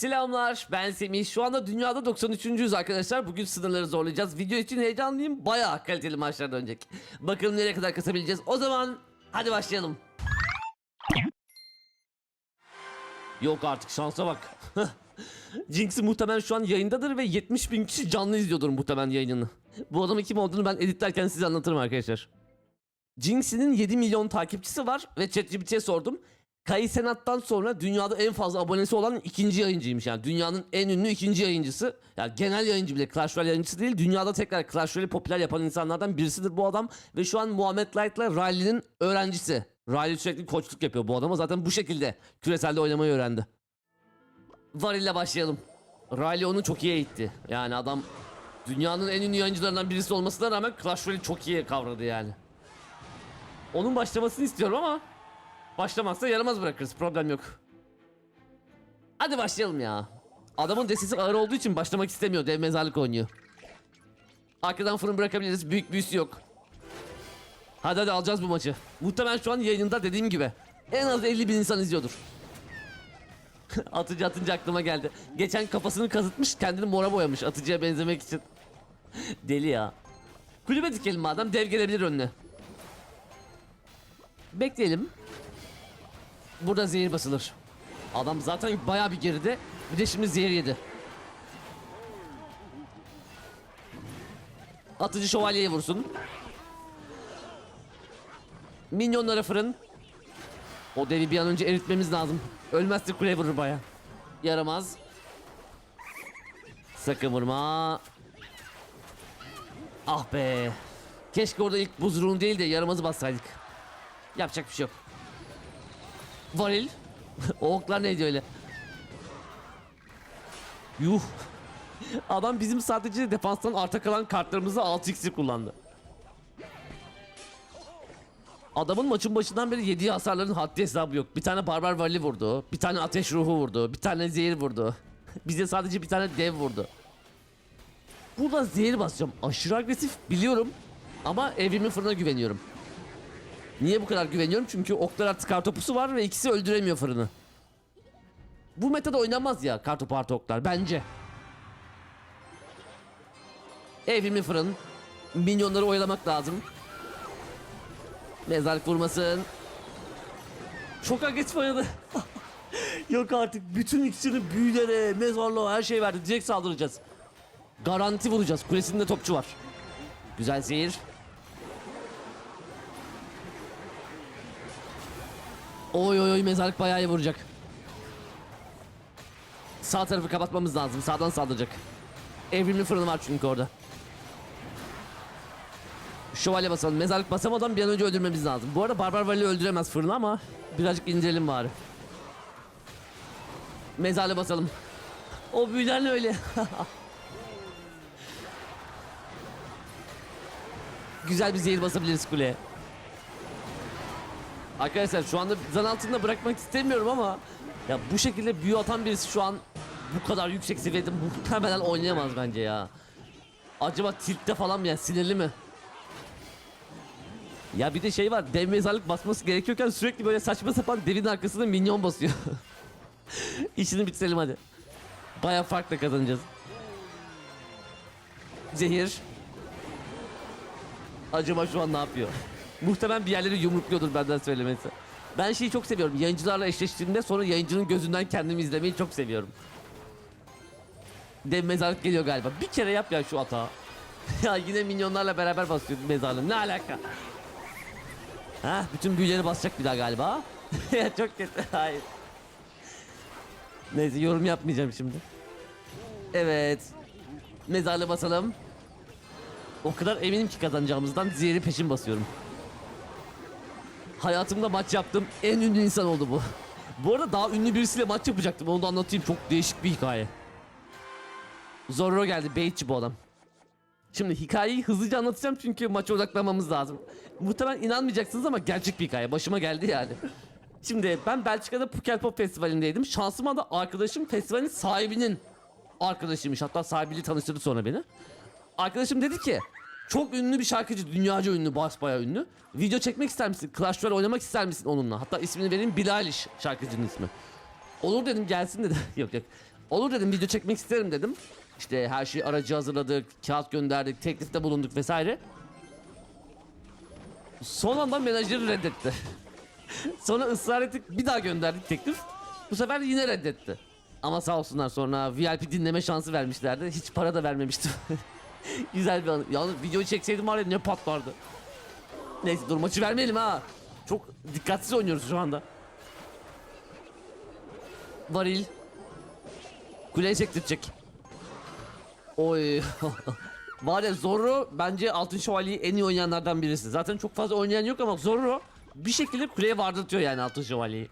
Selamlar ben Semih. Şu anda dünyada 93. arkadaşlar. Bugün sınırları zorlayacağız. Video için heyecanlıyım. Bayağı kaliteli maçlar dönecek. Bakalım nereye kadar kasabileceğiz. O zaman hadi başlayalım. Yok artık şansa bak. Jinx'i muhtemelen şu an yayındadır ve 70 bin kişi canlı izliyordur muhtemelen yayınını. Bu adamın kim olduğunu ben editlerken size anlatırım arkadaşlar. Jinx'in 7 milyon takipçisi var ve ChatGPT'ye sordum. Kai Senat'tan sonra dünyada en fazla abonesi olan ikinci yayıncıymış yani. Dünyanın en ünlü ikinci yayıncısı. Yani genel yayıncı bile Clash Royale yayıncısı değil. Dünyada tekrar Clash Royale'i popüler yapan insanlardan birisidir bu adam. Ve şu an Muhammed Light'la Riley'nin öğrencisi. Riley sürekli koçluk yapıyor bu adama. Zaten bu şekilde küreselde oynamayı öğrendi. Varil'le başlayalım. Riley onu çok iyi eğitti. Yani adam dünyanın en ünlü yayıncılarından birisi olmasına rağmen Clash Royale'i çok iyi kavradı yani. Onun başlamasını istiyorum ama başlamazsa yaramaz bırakırız. Problem yok. Hadi başlayalım ya. Adamın desesi ağır olduğu için başlamak istemiyor. Dev mezarlık oynuyor. Arkadan fırın bırakabiliriz. Büyük büyüsü yok. Hadi hadi alacağız bu maçı. Muhtemelen şu an yayınında dediğim gibi. En az 50 bin insan izliyordur. Atıcı atınca aklıma geldi. Geçen kafasını kazıtmış kendini mora boyamış atıcıya benzemek için. Deli ya. Kulübe dikelim madem dev gelebilir önüne. Bekleyelim. Burada zehir basılır. Adam zaten bayağı bir geride. Bir de şimdi zehir yedi. Atıcı şövalyeye vursun. Minyonlara fırın. O devi bir an önce eritmemiz lazım. Ölmezse kule vurur baya. Yaramaz. Sakın vurma. Ah be. Keşke orada ilk buzruğun değil de yaramazı bassaydık. Yapacak bir şey yok. Varil. o oklar neydi öyle? Yuh. Adam bizim sadece defanstan arta kalan kartlarımızı 6x'i kullandı. Adamın maçın başından beri yediği hasarların haddi hesabı yok. Bir tane barbar vali vurdu. Bir tane ateş ruhu vurdu. Bir tane zehir vurdu. Bize sadece bir tane dev vurdu. Burada zehir basacağım. Aşırı agresif biliyorum. Ama evrimin fırına güveniyorum. Niye bu kadar güveniyorum? Çünkü oklar artı kartopusu var ve ikisi öldüremiyor fırını. Bu metada oynanmaz ya kartopu artı oklar bence. Evrimin fırın. Minyonları oyalamak lazım. Mezarlık vurmasın. Çok agresif oynadı. Yok artık bütün ikisini büyülere, mezarlığa her şey verdi. Direkt saldıracağız. Garanti vuracağız. Kulesinde topçu var. Güzel seyir. Oy oy oy mezarlık bayağı iyi vuracak. Sağ tarafı kapatmamız lazım. Sağdan saldıracak. Evrimli fırını var çünkü orada. Şövalye basalım. Mezarlık basamadan bir an önce öldürmemiz lazım. Bu arada Barbar Vali öldüremez fırını ama birazcık indirelim bari. Mezarlığı basalım. O büyüler ne öyle? Güzel bir zehir basabiliriz kuleye. Arkadaşlar şu anda zan altında bırakmak istemiyorum ama ya bu şekilde büyü atan birisi şu an bu kadar yüksek seviyede muhtemelen oynayamaz bence ya. Acaba tiltte falan mı ya sinirli mi? Ya bir de şey var dev mezarlık basması gerekiyorken sürekli böyle saçma sapan devin arkasında minyon basıyor. İşini bitirelim hadi. Baya farkla kazanacağız. Zehir. Acaba şu an ne yapıyor? Muhtemelen bir yerleri yumrukluyordur benden söylemesi. Ben şeyi çok seviyorum. Yayıncılarla eşleştiğimde sonra yayıncının gözünden kendimi izlemeyi çok seviyorum. Dev mezarlık geliyor galiba. Bir kere yap ya şu hata. ya yine minyonlarla beraber basıyor mezarlığım. Ne alaka? Ha, bütün büyüleri basacak bir daha galiba. çok kötü. Hayır. Neyse yorum yapmayacağım şimdi. Evet. Mezarlığı basalım. O kadar eminim ki kazanacağımızdan zehri peşin basıyorum. Hayatımda maç yaptığım en ünlü insan oldu bu. Bu arada daha ünlü birisiyle maç yapacaktım. Onu da anlatayım. Çok değişik bir hikaye. Zorro geldi. Baitçi bu adam. Şimdi hikayeyi hızlıca anlatacağım çünkü maça odaklanmamız lazım. Muhtemelen inanmayacaksınız ama gerçek bir hikaye. Başıma geldi yani. Şimdi ben Belçika'da Pukkelpop Festivali'ndeydim. Şansıma da arkadaşım festivalin sahibinin arkadaşıymış. Hatta sahibiyle tanıştırdı sonra beni. Arkadaşım dedi ki çok ünlü bir şarkıcı, dünyaca ünlü, basbaya ünlü. Video çekmek ister misin? Clash Royale oynamak ister misin onunla? Hatta ismini vereyim Bilal Eilish şarkıcının ismi. Olur dedim gelsin dedi. yok yok. Olur dedim video çekmek isterim dedim. İşte her şeyi aracı hazırladık, kağıt gönderdik, teklifte bulunduk vesaire. Son anda menajeri reddetti. sonra ısrar ettik bir daha gönderdik teklif. Bu sefer yine reddetti. Ama sağ olsunlar sonra VIP dinleme şansı vermişlerdi. Hiç para da vermemiştim. Güzel bir anı. Yalnız videoyu çekseydim var ya ne patlardı. Neyse dur maçı vermeyelim ha. Çok dikkatsiz oynuyoruz şu anda. Varil. Kuleye çektirecek. Oy. Var ya Zorro bence Altın Şövalye'yi en iyi oynayanlardan birisi. Zaten çok fazla oynayan yok ama Zorro bir şekilde kuleye vardırtıyor yani Altın Şövalye'yi.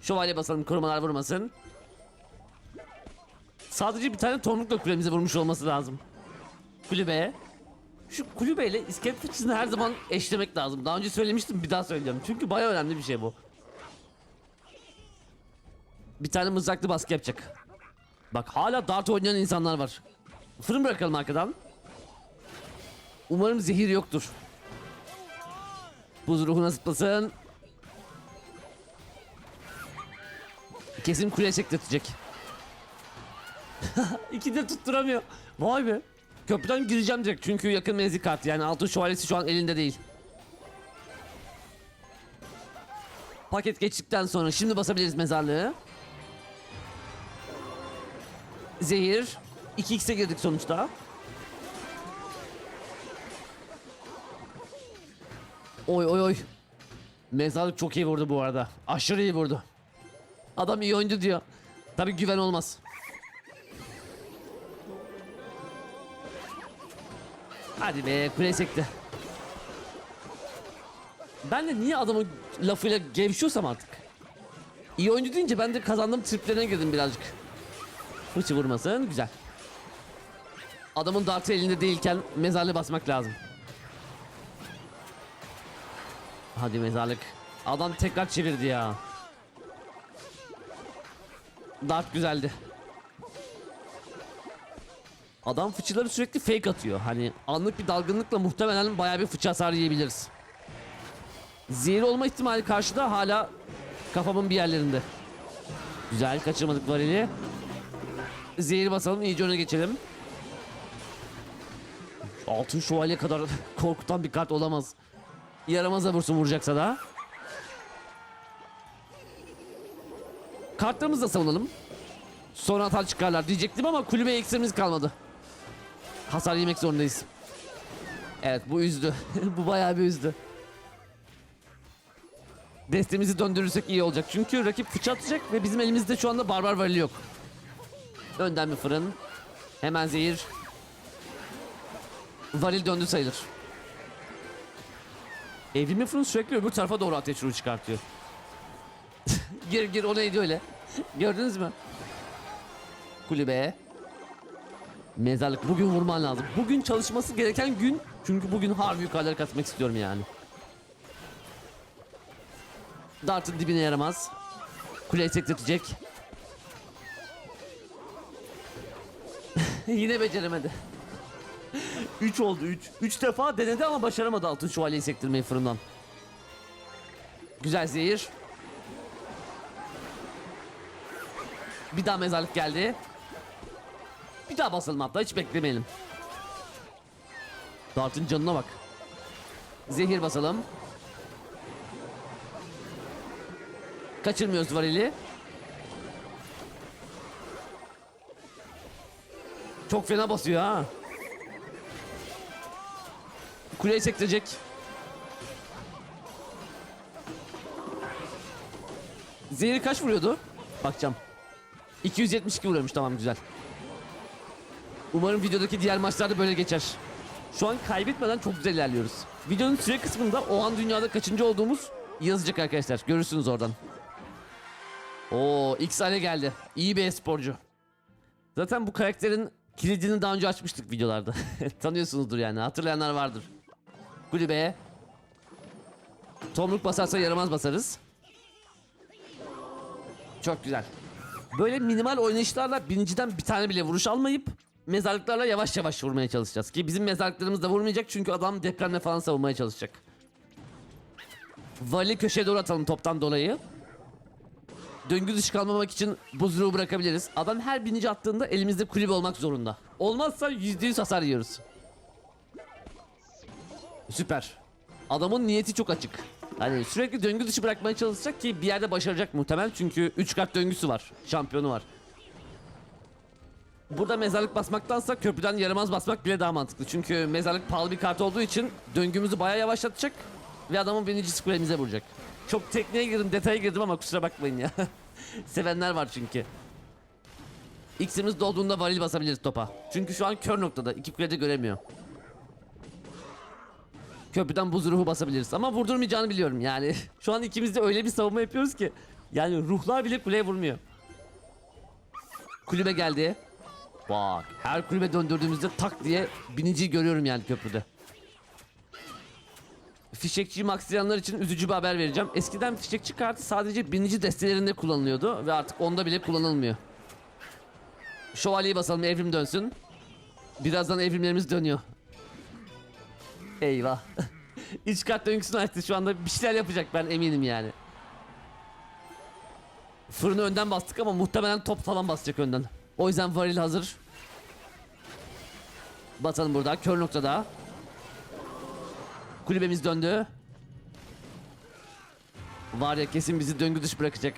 Şövalye basalım korumalar vurmasın. Sadece bir tane tomrukla kulemize vurmuş olması lazım. Kulübeye. Şu kulübeyle iskelet fıçısını her zaman eşlemek lazım. Daha önce söylemiştim bir daha söyleyeceğim. Çünkü baya önemli bir şey bu. Bir tane mızraklı baskı yapacak. Bak hala dart oynayan insanlar var. Fırın bırakalım arkadan. Umarım zehir yoktur. Buz ruhuna zıplasın. Kesin kuleye çektirtecek. İki de tutturamıyor. Vay be. Köprüden gireceğim direkt çünkü yakın menzil kart yani altın şövalyesi şu an elinde değil. Paket geçtikten sonra şimdi basabiliriz mezarlığı. Zehir. 2x'e girdik sonuçta. Oy oy oy. Mezarlık çok iyi vurdu bu arada. Aşırı iyi vurdu. Adam iyi oyuncu diyor. Tabi güven olmaz. Hadi be kule. Ben de niye adamın lafıyla gevşiyorsam artık. İyi oyuncu deyince ben de kazandım triplerine girdim birazcık. Fıçı vurmasın güzel. Adamın dartı elinde değilken mezarlığı basmak lazım. Hadi mezarlık. Adam tekrar çevirdi ya. Dart güzeldi. Adam fıçıları sürekli fake atıyor. Hani anlık bir dalgınlıkla muhtemelen bayağı bir fıçı hasar yiyebiliriz. Zehir olma ihtimali karşıda hala kafamın bir yerlerinde. Güzel kaçırmadık varili. Zehir basalım iyice öne geçelim. Altın şövalye kadar korkutan bir kart olamaz. Yaramaza vursun vuracaksa da. Kartlarımızı da savunalım. Sonra hata çıkarlar diyecektim ama kulübe eksimiz kalmadı. Hasar yemek zorundayız. Evet bu üzdü. bu bayağı bir üzdü. Destemizi döndürürsek iyi olacak. Çünkü rakip fıça atacak ve bizim elimizde şu anda barbar varili yok. Önden bir fırın. Hemen zehir. Varil döndü sayılır. Evrimli fırın sürekli öbür tarafa doğru ateş ruhu çıkartıyor. gir gir o neydi öyle? Gördünüz mü? Kulübe. Mezarlık bugün vurman lazım. Bugün çalışması gereken gün. Çünkü bugün harbi yukarılara katmak istiyorum yani. Dart'ın dibine yaramaz. Kuleyi sektirtecek. Yine beceremedi. 3 oldu 3. 3 defa denedi ama başaramadı altın şövalyeyi sektirmeyi fırından. Güzel zehir. Bir daha mezarlık geldi. Bir daha basalım hatta hiç beklemeyelim. Dart'ın canına bak. Zehir basalım. Kaçırmıyoruz varili. Çok fena basıyor ha. Kuleyi sektirecek. Zehri kaç vuruyordu? Bakacağım. 272 vuruyormuş tamam güzel. Umarım videodaki diğer maçlarda böyle geçer. Şu an kaybetmeden çok güzel ilerliyoruz. Videonun süre kısmında o an dünyada kaçıncı olduğumuz yazacak arkadaşlar. Görürsünüz oradan. Oo X hale geldi. İyi bir sporcu. Zaten bu karakterin kilidini daha önce açmıştık videolarda. Tanıyorsunuzdur yani hatırlayanlar vardır. Kulübeye. Tomruk basarsa yaramaz basarız. Çok güzel. Böyle minimal oynayışlarla birinciden bir tane bile vuruş almayıp mezarlıklarla yavaş yavaş vurmaya çalışacağız. Ki bizim mezarlıklarımız da vurmayacak çünkü adam depremle falan savunmaya çalışacak. Vali köşeye doğru atalım toptan dolayı. Döngü dışı kalmamak için buzluğu bırakabiliriz. Adam her binici attığında elimizde kulübe olmak zorunda. Olmazsa %100 hasar yiyoruz. Süper. Adamın niyeti çok açık. Hani sürekli döngü dışı bırakmaya çalışacak ki bir yerde başaracak muhtemel. Çünkü 3 kart döngüsü var. Şampiyonu var. Burada mezarlık basmaktansa köprüden yaramaz basmak bile daha mantıklı. Çünkü mezarlık pahalı bir kart olduğu için döngümüzü bayağı yavaşlatacak ve adamın birinci kulemize vuracak. Çok tekniğe girdim, detaya girdim ama kusura bakmayın ya. Sevenler var çünkü. X'imiz dolduğunda varil basabiliriz topa. Çünkü şu an kör noktada. iki kulede göremiyor. Köprüden buz ruhu basabiliriz ama vurdurmayacağını biliyorum yani. Şu an ikimiz de öyle bir savunma yapıyoruz ki. Yani ruhlar bile kuleye vurmuyor. Kulübe geldi. Bak her kulübe döndürdüğümüzde tak diye biniciyi görüyorum yani köprüde. Fişekçiyi maxlayanlar için üzücü bir haber vereceğim. Eskiden fişekçi kartı sadece binici destelerinde kullanılıyordu ve artık onda bile kullanılmıyor. Şövalyeyi basalım evrim dönsün. Birazdan evrimlerimiz dönüyor. Eyvah. İç kart döngüsünü açtı şu anda bir şeyler yapacak ben eminim yani. Fırını önden bastık ama muhtemelen top falan basacak önden. O yüzden varil hazır. Basalım burada kör noktada. Kulübemiz döndü. Var ya kesin bizi döngü dışı bırakacak.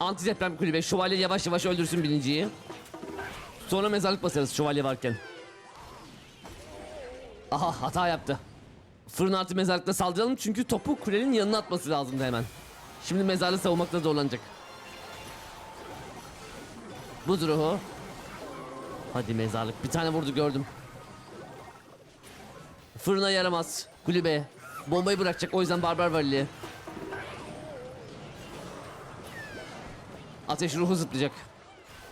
Anti deprem kulübe şövalye yavaş yavaş öldürsün birinciyi. Sonra mezarlık basarız şövalye varken. Aha hata yaptı. Fırın artı mezarlıkta saldıralım çünkü topu kulenin yanına atması lazımdı hemen. Şimdi mezarlığı savunmakta zorlanacak. Buz ruhu. Hadi mezarlık. Bir tane vurdu gördüm. Fırına yaramaz. Kulübe. Bombayı bırakacak o yüzden barbar varili. Ateş ruhu zıplayacak.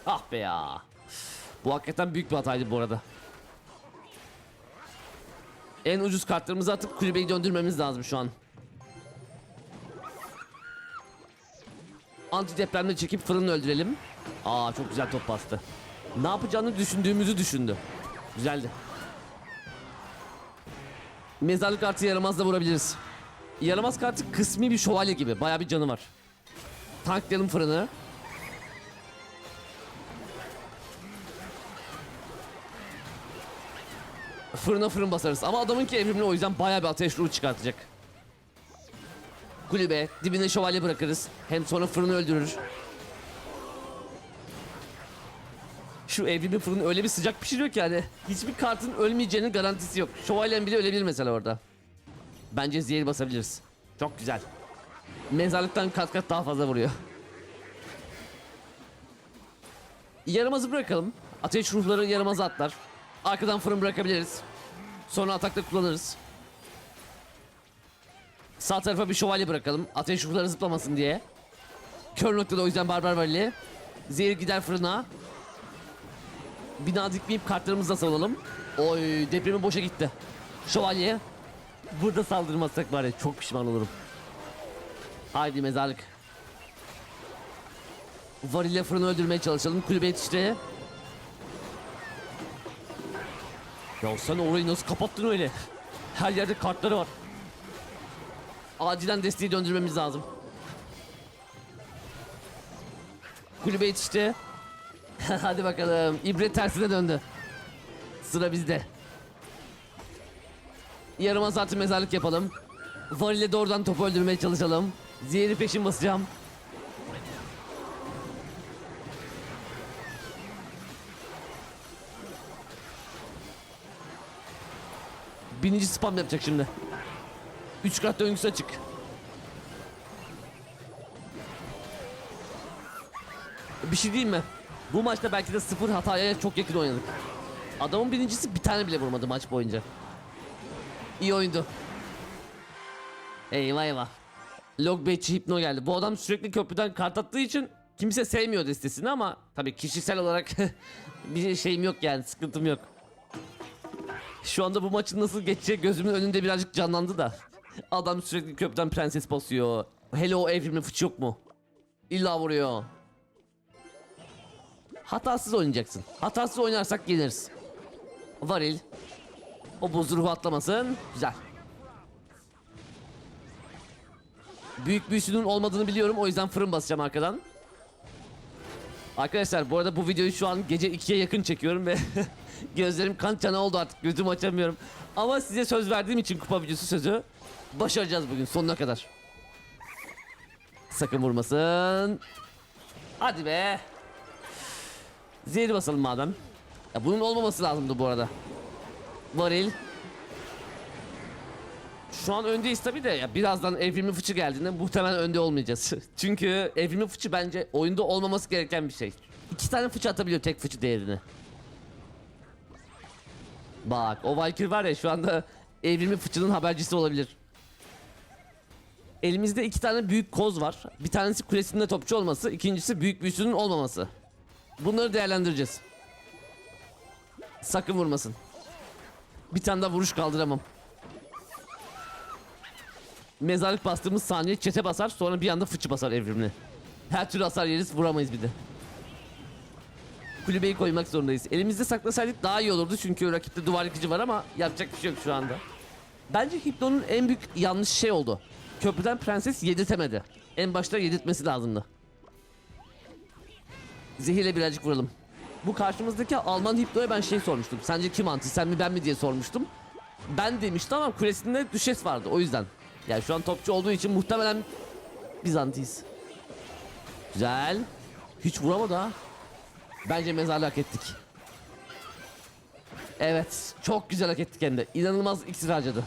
Ah be ya. Bu hakikaten büyük bir hataydı bu arada. En ucuz kartlarımızı atıp kulübeyi döndürmemiz lazım şu an. Anti depremde çekip fırını öldürelim. Aa çok güzel top bastı. Ne yapacağını düşündüğümüzü düşündü. Güzeldi. Mezarlık kartı yaramaz da vurabiliriz. Yaramaz kartı kısmi bir şövalye gibi. Baya bir canı var. Tanklayalım fırını. Fırına fırın basarız. Ama adamınki evrimli o yüzden baya bir ateş ruhu çıkartacak. Kulübe dibine şövalye bırakırız. Hem sonra fırını öldürür. Şu evrimin fırını öyle bir sıcak pişiriyor ki hani hiçbir kartın ölmeyeceğinin garantisi yok. Şövalyen bile ölebilir mesela orada. Bence zehir basabiliriz. Çok güzel. Mezarlıktan kat kat daha fazla vuruyor. Yaramazı bırakalım. Ateş ruhları yaramazı atlar. Arkadan fırın bırakabiliriz. Sonra atakta kullanırız. Sağ tarafa bir şövalye bırakalım. Ateş ruhları zıplamasın diye. Kör noktada o yüzden barbar varili. Zehir gider fırına. Bina dikmeyip kartlarımızla salalım. Oy depremi boşa gitti. Şövalye. Burada saldırmazsak ya çok pişman olurum. Haydi mezarlık. Varille fırını öldürmeye çalışalım. Kulübe yetişti. Ya sen orayı nasıl kapattın öyle? Her yerde kartları var. Acilen desteği döndürmemiz lazım. Kulübe yetişti. Hadi bakalım. İbre tersine döndü. Sıra bizde. Yaramaz artı mezarlık yapalım. Varile doğrudan topu öldürmeye çalışalım. Zehri peşin basacağım. Bininci spam yapacak şimdi. Üç kart döngüsü açık. Bir şey diyeyim mi? Bu maçta belki de sıfır hataya çok yakın oynadık. Adamın birincisi bir tane bile vurmadı maç boyunca. İyi oyundu. Eyvah eyvah. Logbetçi Hipno geldi. Bu adam sürekli köprüden kart attığı için kimse sevmiyor destesini ama tabii kişisel olarak bir şeyim yok yani sıkıntım yok. Şu anda bu maçın nasıl geçeceği gözümün önünde birazcık canlandı da. Adam sürekli köprüden prenses basıyor. Hele o evrimli fıç yok mu? İlla vuruyor. Hatasız oynayacaksın. Hatasız oynarsak yeniriz. Varil. O buz ruhu atlamasın. Güzel. Büyük büyüsünün olmadığını biliyorum o yüzden fırın basacağım arkadan. Arkadaşlar bu arada bu videoyu şu an gece 2'ye yakın çekiyorum ve gözlerim kan çana oldu artık gözümü açamıyorum. Ama size söz verdiğim için kupa videosu sözü başaracağız bugün sonuna kadar. Sakın vurmasın. Hadi be. Zehri basalım madem. Ya bunun olmaması lazımdı bu arada. Varil. Şu an öndeyiz tabi de ya birazdan evrimin fıçı geldiğinde muhtemelen önde olmayacağız. Çünkü evrimin fıçı bence oyunda olmaması gereken bir şey. İki tane fıçı atabiliyor tek fıçı değerini. Bak o Valkyrie var ya şu anda evrimin fıçının habercisi olabilir. Elimizde iki tane büyük koz var. Bir tanesi kulesinde topçu olması, ikincisi büyük büyüsünün olmaması. Bunları değerlendireceğiz. Sakın vurmasın. Bir tane daha vuruş kaldıramam. Mezarlık bastığımız saniye çete basar sonra bir anda fıçı basar evrimli. Her türlü hasar yeriz vuramayız bir de. Kulübeyi koymak zorundayız. Elimizde saklasaydık daha iyi olurdu çünkü rakipte duvar yıkıcı var ama yapacak bir şey yok şu anda. Bence Hipno'nun en büyük yanlış şey oldu. Köprüden prenses yedirtemedi. En başta yedirtmesi lazımdı. Zehirle birazcık vuralım. Bu karşımızdaki Alman Hipno'ya ben şey sormuştum. Sence kim anti sen mi ben mi diye sormuştum. Ben demişti ama kulesinde düşes vardı o yüzden. Yani şu an topçu olduğu için muhtemelen biz antiyiz. Güzel. Hiç vuramadı ha. Bence mezarlığı hak ettik. Evet. Çok güzel hak ettik hem de. İnanılmaz iksir harcadı.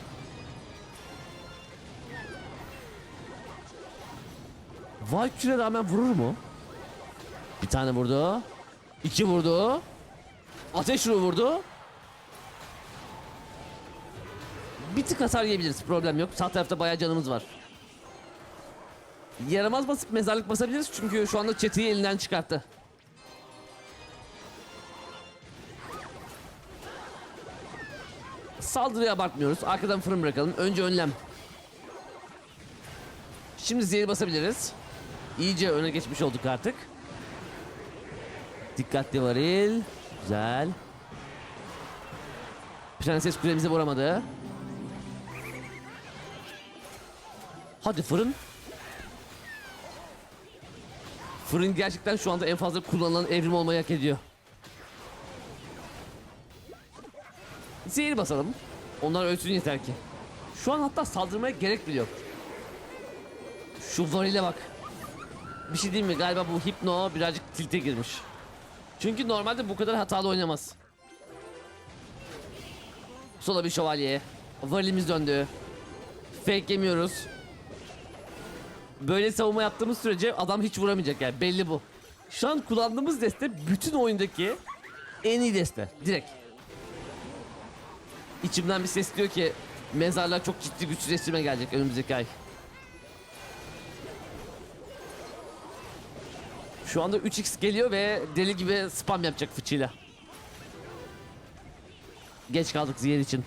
Valkyrie rağmen vurur mu? Bir tane vurdu. İki vurdu. Ateş ruhu vurdu. Bir tık hasar yiyebiliriz. Problem yok. Sağ tarafta bayağı canımız var. Yaramaz basıp mezarlık basabiliriz çünkü şu anda çeteyi elinden çıkarttı. Saldırıya abartmıyoruz. Arkadan fırın bırakalım. Önce önlem. Şimdi zehir basabiliriz. İyice öne geçmiş olduk artık. Dikkatli varil. Güzel. Prenses kulemize vuramadı. Hadi fırın. Fırın gerçekten şu anda en fazla kullanılan evrim olmayı hak ediyor. Zehir basalım. Onlar ölsün yeter ki. Şu an hatta saldırmaya gerek bile yok. Şu varile bak. Bir şey diyeyim mi? Galiba bu Hipno birazcık tilte girmiş. Çünkü normalde bu kadar hatalı oynamaz. Sola bir şövalye. Varilimiz döndü. Fake yemiyoruz. Böyle savunma yaptığımız sürece adam hiç vuramayacak yani belli bu. Şu an kullandığımız deste bütün oyundaki en iyi deste. Direkt. İçimden bir ses diyor ki mezarlar çok ciddi güçleştirme gelecek önümüzdeki ay. Şu anda 3x geliyor ve deli gibi spam yapacak fıçıyla. Geç kaldık ziyer için.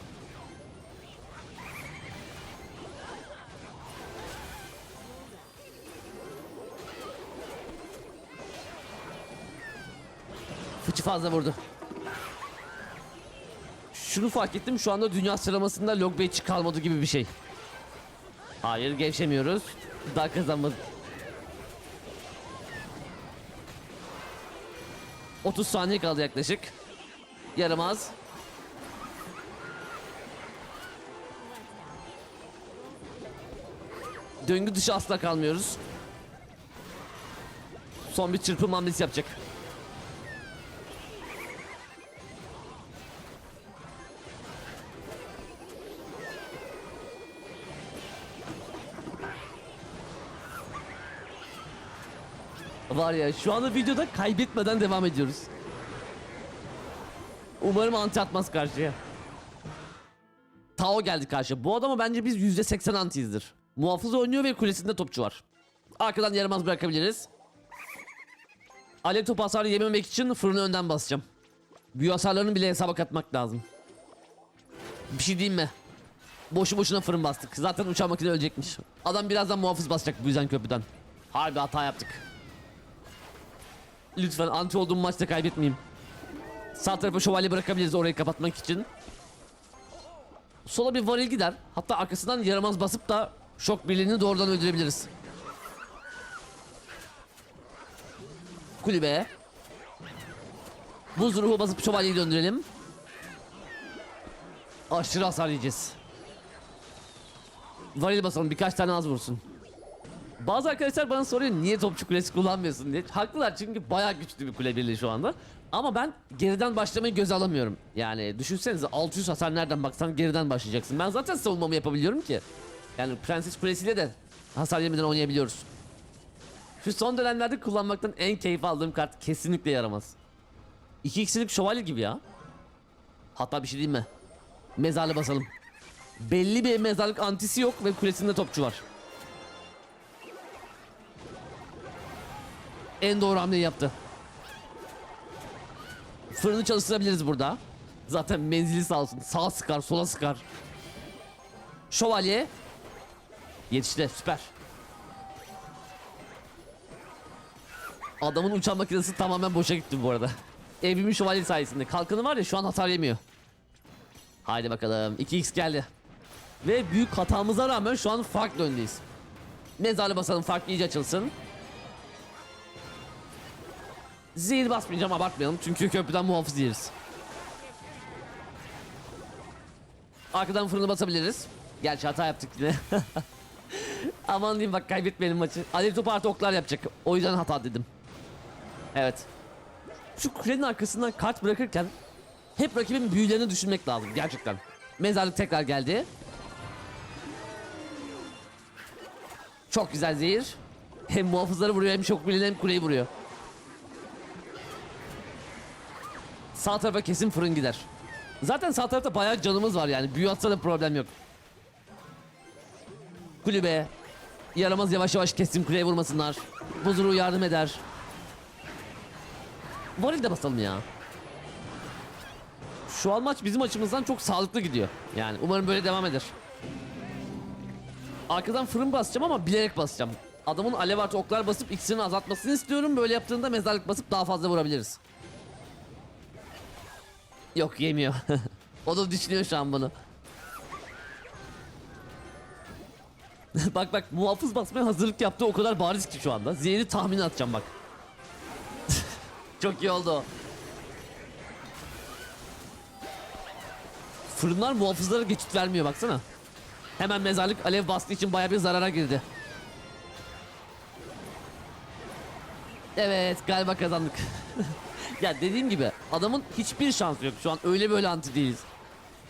Fıçı fazla vurdu. Şunu fark ettim şu anda dünya sıralamasında Logbey kalmadı gibi bir şey. Hayır gevşemiyoruz. Daha kazanmadık. 30 saniye kaldı yaklaşık. Yaramaz. Döngü dışı asla kalmıyoruz. Son bir çırpım hamlesi yapacak. Var ya şu anda videoda kaybetmeden devam ediyoruz. Umarım anti atmaz karşıya. Tao geldi karşı. Bu adama bence biz %80 antiyizdir. Muhafız oynuyor ve kulesinde topçu var. Arkadan yaramaz bırakabiliriz. Alev top hasarı yememek için fırını önden basacağım. Büyü hasarlarını bile hesaba katmak lazım. Bir şey diyeyim mi? Boşu boşuna fırın bastık. Zaten uçan makine ölecekmiş. Adam birazdan muhafız basacak bu yüzden köprüden. Harbi hata yaptık. Lütfen anti olduğum maçta kaybetmeyeyim. Sağ tarafa şövalye bırakabiliriz orayı kapatmak için. Sola bir varil gider. Hatta arkasından yaramaz basıp da şok birliğini doğrudan öldürebiliriz. Kulübe. Buz ruhu basıp şövalyeyi döndürelim. Aşırı hasar yiyeceğiz. Varil basalım birkaç tane az vursun. Bazı arkadaşlar bana soruyor niye topçu kulesi kullanmıyorsun diye. Haklılar çünkü bayağı güçlü bir kule birliği şu anda. Ama ben geriden başlamayı göze alamıyorum. Yani düşünsenize 600 hasar nereden baksan geriden başlayacaksın. Ben zaten savunmamı yapabiliyorum ki. Yani Prenses Kulesi'yle de hasar yemeden oynayabiliyoruz. Şu son dönemlerde kullanmaktan en keyif aldığım kart kesinlikle yaramaz. 2 x'lik şövalye gibi ya. Hatta bir şey diyeyim mi? Mezarlı basalım. Belli bir mezarlık antisi yok ve kulesinde topçu var. En doğru hamleyi yaptı. Fırını çalıştırabiliriz burada. Zaten menzili sağ olsun. Sağa sıkar, sola sıkar. Şövalye. Yetişti, süper. Adamın uçan makinesi tamamen boşa gitti bu arada. Evimin şövalye sayesinde. Kalkanı var ya şu an hasar yemiyor. Haydi bakalım. 2x geldi. Ve büyük hatamıza rağmen şu an farklı öndeyiz. Mezarlı basalım fark iyice açılsın. Zehir basmayacağım abartmayalım çünkü köprüden muhafız yeriz. Arkadan fırını basabiliriz. Gerçi hata yaptık yine. Aman diyeyim bak kaybetmeyelim maçı. Alev topu artı oklar yapacak. O yüzden hata dedim. Evet. Şu kulenin arkasından kart bırakırken hep rakibin büyülerini düşünmek lazım gerçekten. Mezarlık tekrar geldi. Çok güzel zehir. Hem muhafızları vuruyor hem çok bilen hem kuleyi vuruyor. Sağ tarafa kesin fırın gider. Zaten sağ tarafta bayağı canımız var yani. Büyü atsa da problem yok. Kulübe. Yaramaz yavaş yavaş kesin kuleye vurmasınlar. Buzuru yardım eder. Varil de basalım ya. Şu an maç bizim açımızdan çok sağlıklı gidiyor. Yani umarım böyle devam eder. Arkadan fırın basacağım ama bilerek basacağım. Adamın alev artı oklar basıp iksirini azaltmasını istiyorum. Böyle yaptığında mezarlık basıp daha fazla vurabiliriz. Yok yemiyor. o da düşünüyor şu an bunu. bak bak muhafız basmaya hazırlık yaptı o kadar bariz ki şu anda. Zehri tahmin atacağım bak. Çok iyi oldu. Fırınlar muhafızlara geçit vermiyor baksana. Hemen mezarlık alev bastığı için baya bir zarara girdi. Evet galiba kazandık. Ya dediğim gibi adamın hiçbir şansı yok. Şu an öyle böyle anti değiliz.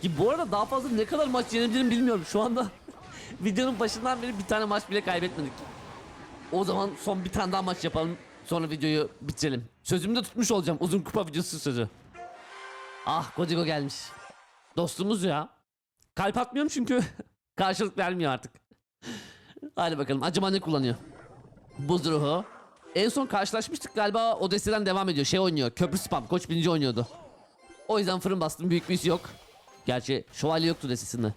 Ki bu arada daha fazla ne kadar maç yenebilirim bilmiyorum. Şu anda videonun başından beri bir tane maç bile kaybetmedik. O zaman son bir tane daha maç yapalım. Sonra videoyu bitirelim. Sözümü de tutmuş olacağım. Uzun kupa videosu sözü. Ah Kodigo gelmiş. Dostumuz ya. Kalp atmıyorum çünkü karşılık vermiyor artık. Hadi bakalım. Acaba ne kullanıyor? Buz ruhu. En son karşılaşmıştık galiba o devam ediyor. Şey oynuyor. Köprü spam. Koç bininci oynuyordu. O yüzden fırın bastım. Büyük bir yok. Gerçi şövalye yoktu destesinde.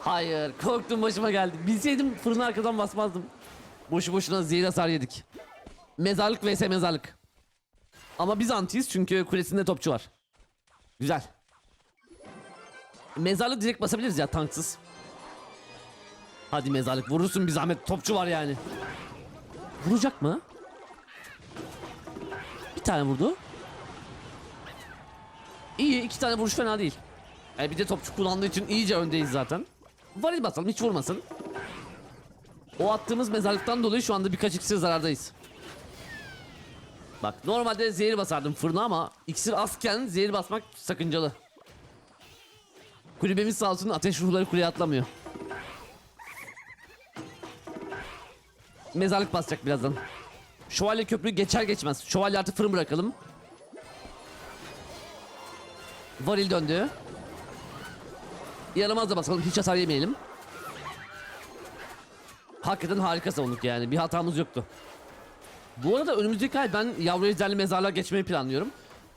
Hayır. Korktum başıma geldi. Bilseydim fırını arkadan basmazdım. Boşu boşuna zehir hasar yedik. Mezarlık vs mezarlık. Ama biz antiyiz çünkü kulesinde topçu var. Güzel. Mezarlık direkt basabiliriz ya tanksız. Hadi mezarlık vurursun bir zahmet topçu var yani. Vuracak mı? Bir tane vurdu. İyi iki tane vuruş fena değil. E bir de topçu kullandığı için iyice öndeyiz zaten. Varil basalım hiç vurmasın. O attığımız mezarlıktan dolayı şu anda birkaç iksir zarardayız. Bak normalde zehir basardım fırına ama iksir azken zehir basmak sakıncalı. Kulübemiz sağ olsun ateş ruhları kuleye atlamıyor. Mezarlık basacak birazdan. Şövalye köprü geçer geçmez. Şövalye artı fırın bırakalım. Varil döndü. Yaramaz da basalım hiç hasar yemeyelim. Hakikaten harika savunduk yani bir hatamız yoktu. Bu arada önümüzdeki ay ben yavru ejderli mezarlığa geçmeyi planlıyorum.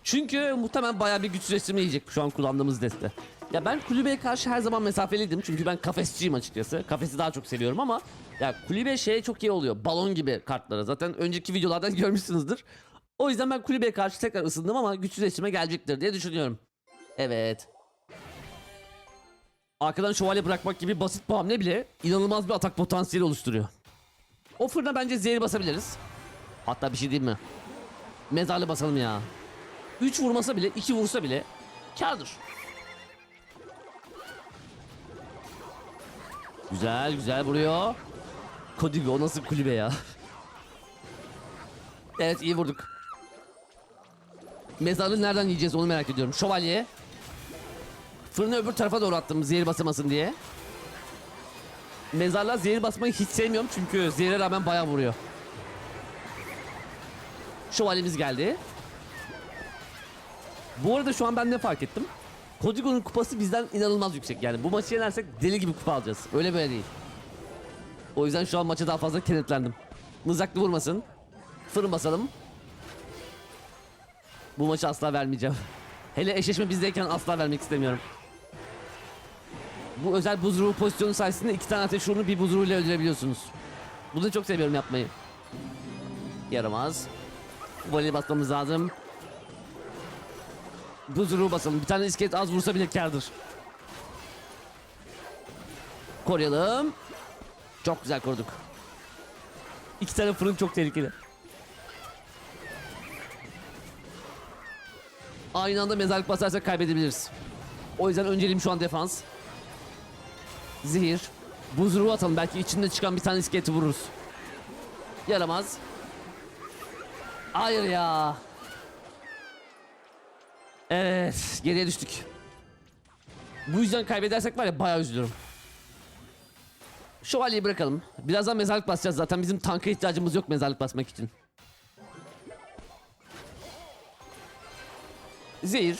Çünkü muhtemelen bayağı bir güçleştirme yiyecek şu an kullandığımız deste. Ya ben kulübeye karşı her zaman mesafeliydim çünkü ben kafesçiyim açıkçası. Kafesi daha çok seviyorum ama ya kulübe şeye çok iyi oluyor. Balon gibi kartlara. Zaten önceki videolardan görmüşsünüzdür. O yüzden ben kulübeye karşı tekrar ısındım ama güçsüzleştirme gelecektir diye düşünüyorum. Evet. Arkadan şövalye bırakmak gibi basit bir hamle bile inanılmaz bir atak potansiyeli oluşturuyor. O fırına bence zehir basabiliriz. Hatta bir şey diyeyim mi? Mezarlı basalım ya. 3 vurmasa bile 2 vursa bile kardır. Güzel güzel vuruyor. Kodigo o nasıl kulübe ya? evet iyi vurduk. Mezarlığı nereden yiyeceğiz onu merak ediyorum. Şövalye. Fırını öbür tarafa doğru attım zehir basamasın diye. Mezarlığa zehir basmayı hiç sevmiyorum çünkü zehire rağmen bayağı vuruyor. Şövalyemiz geldi. Bu arada şu an ben ne fark ettim? Kodigo'nun kupası bizden inanılmaz yüksek yani. Bu maçı yenersek deli gibi kupa alacağız. Öyle böyle değil. O yüzden şu an maça daha fazla kenetlendim. Mızraklı vurmasın. Fırın basalım. Bu maçı asla vermeyeceğim. Hele eşleşme bizdeyken asla vermek istemiyorum. Bu özel buz pozisyonu sayesinde iki tane ateş ruhunu bir buz ruhuyla öldürebiliyorsunuz. Bunu çok seviyorum yapmayı. Yaramaz. Voley basmamız lazım. Buz ruhu basalım. Bir tane iskelet az vursa bile kârdır. Koruyalım. Çok güzel koruduk. İki tane fırın çok tehlikeli. Aynı anda mezarlık basarsak kaybedebiliriz. O yüzden önceliğim şu an defans. Zehir. Buz ruhu atalım. Belki içinde çıkan bir tane iskeleti vururuz. Yaramaz. Hayır ya. Evet. Geriye düştük. Bu yüzden kaybedersek var ya bayağı üzülürüm. Şövalyeyi bırakalım. Birazdan mezarlık basacağız zaten. Bizim tanka ihtiyacımız yok mezarlık basmak için. Zehir.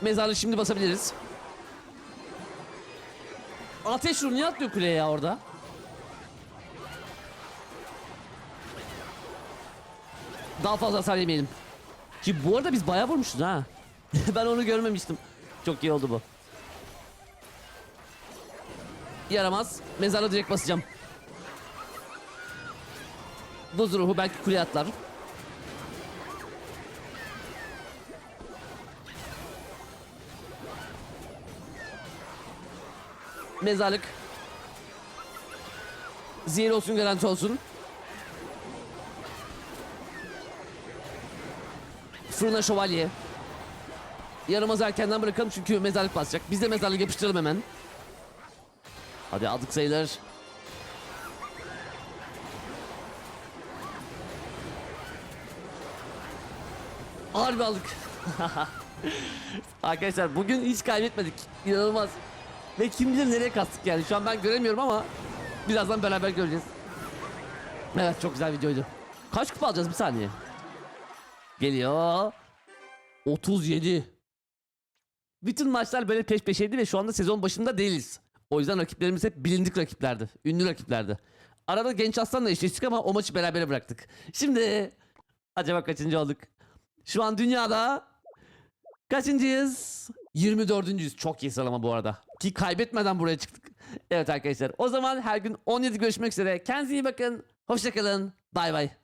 Mezarlığı şimdi basabiliriz. Ateş ruhu niye atlıyor kuleye ya orada? Daha fazla hasar yemeyelim. Ki bu arada biz bayağı vurmuşuz ha. ben onu görmemiştim. Çok iyi oldu bu. Yaramaz. Mezarla direkt basacağım. Buz ruhu belki kuleye atlar. Mezarlık. Zehir olsun garanti olsun. Fırına şövalye. Yaramaz erkenden bırakalım çünkü mezarlık basacak. Biz de mezarlık yapıştıralım hemen. Hadi aldık sayılır. Harbi aldık. Arkadaşlar bugün hiç kaybetmedik. İnanılmaz. Ve kim bilir nereye kastık yani. Şu an ben göremiyorum ama birazdan beraber göreceğiz. Evet çok güzel videoydu. Kaç kupa alacağız bir saniye. Geliyor. 37. Bütün maçlar böyle peş peşeydi ve şu anda sezon başında değiliz. O yüzden rakiplerimiz hep bilindik rakiplerdi. Ünlü rakiplerdi. Arada Genç Aslan'la eşleştik ama o maçı beraber bıraktık. Şimdi acaba kaçıncı olduk? Şu an dünyada kaçıncıyız? 24. Çok iyi sıralama bu arada. Ki kaybetmeden buraya çıktık. Evet arkadaşlar o zaman her gün 17 görüşmek üzere. Kendinize iyi bakın. Hoşçakalın. Bay bay.